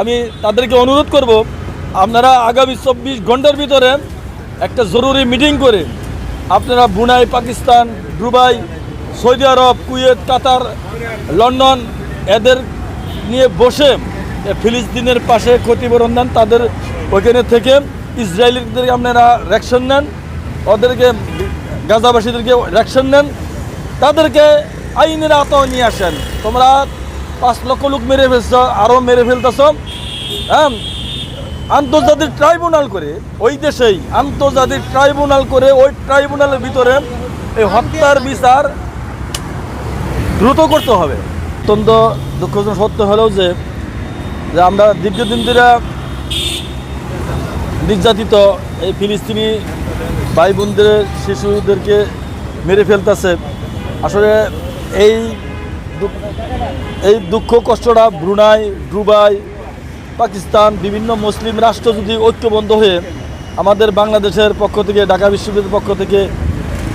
আমি তাদেরকে অনুরোধ করব, আপনারা আগামী চব্বিশ ঘণ্টার ভিতরে একটা জরুরি মিটিং করে আপনারা Brunei, Pakistan, Dubai, Saudi Arab, Kuwait, Qatar, London এদের নিয়ে বসে ফিলিস্তিনের পাশে ক্ষতিপূরণ দেন, তাদের ওইখানে থেকে ইসরায়েলিদেরকে আপনারা রেকশন নেন, ওদেরকে গাজাবাসীদেরকে রেকশন নেন, তাদেরকে আইনের আওতায় নিয়ে আসেন। তোমরা পাঁচ লক্ষ লোক মেরে ফেলছ আরও মেরে ফেলতেছ। হ্যাঁ? আন্তর্জাতিক ট্রাইব্যুনাল করে, ওই দেশেই আন্তর্জাতিক ট্রাইব্যুনাল করে, ওই ট্রাইব্যুনালের ভিতরে এই হত্যার বিচার দ্রুত করতে হবে। অত্যন্ত দুঃখজনক সত্য হলেও যে যে আমরা দীর্ঘদিন ধরে নির্যাতিত এই ফিলিস্তিনি ভাই বোনদের শিশুদেরকে মেরে ফেলতেছে। আসলে এই এই দুঃখ কষ্টটা ব্রুনাই ডুবাই পাকিস্তান, বিভিন্ন মুসলিম রাষ্ট্র যদি ঐক্যবদ্ধ হয়ে আমাদের বাংলাদেশের পক্ষ থেকে, ঢাকা বিশ্ববিদ্যালয়ের পক্ষ থেকে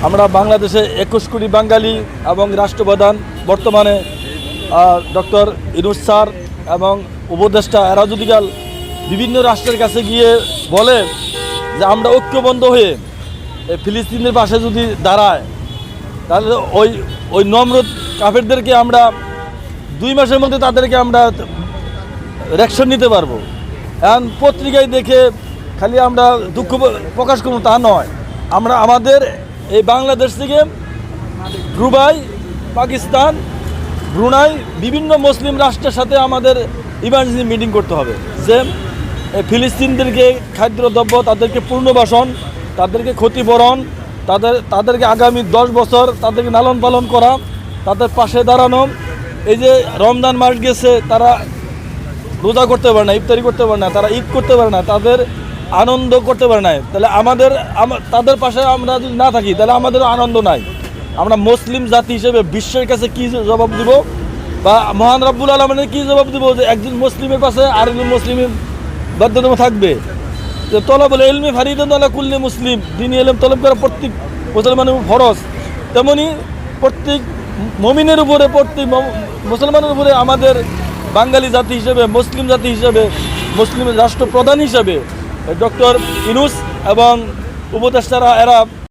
আমরা বাংলাদেশে একুশ কোটি বাঙালি এবং রাষ্ট্রপ্রধান, বর্তমানে ডক্টর ইনুস স্যার এবং উপদেষ্টা এরা যদি কাল বিভিন্ন রাষ্ট্রের কাছে গিয়ে বলে যে আমরা ঐক্যবদ্ধ হয়ে ফিলিস্তিনের পাশে যদি দাঁড়ায় তাহলে ওই ওই নম্রত কাফেরদেরকে আমরা দুই মাসের মধ্যে তাদেরকে আমরা রেকশন নিতে পারব। এখন পত্রিকায় দেখে খালি আমরা দুঃখ প্রকাশ করব তা নয়। আমরা আমাদের এই বাংলাদেশ থেকে দুবাই, পাকিস্তান, ব্রুনাই, বিভিন্ন মুসলিম রাষ্ট্রের সাথে আমাদের ইমার্জেন্সি মিটিং করতে হবে। যে ফিলিস্তিনদেরকে খাদ্যদ্রব্য, তাদেরকে পুনর্বাসন, তাদেরকে ক্ষতিপূরণ তাদের, তাদেরকে আগামী দশ বছর তাদেরকে লালন পালন করা, তাদের পাশে দাঁড়ানো, এই যে রমজান মাস গেছে, তারা রোজা করতে পারে না, ইফতারি করতে পারে না, তারা ঈদ করতে পারে না, তাদের আনন্দ করতে পারে না। তাহলে আমাদের তাদের পাশে আমরা যদি না থাকি, তাহলে আমাদের আনন্দ নাই। আমরা মুসলিম জাতি হিসেবে বিশ্বের কাছে কি জবাব দিব? বা মহান রব্বুল আলমের কি জবাব দিব যে একজন মুসলিমের পাশে আরেকজন মুসলিমের বাধ্যতামা থাকবে? যে তলব এলমি ফারিদন আলা কুল্লি মুসলিম, দিন এলম তলব করা প্রত্যেক মুসলমানের ফরজ। তেমনি প্রত্যেক মমিনের উপরে, প্রত্যেক মুসলমানের উপরে আমাদের বাঙালি জাতি হিসেবে, মুসলিম জাতি হিসেবে, মুসলিম রাষ্ট্রপ্রধান হিসেবে, ডক্টর ইনুস এবং উপদেষ্টারা এরা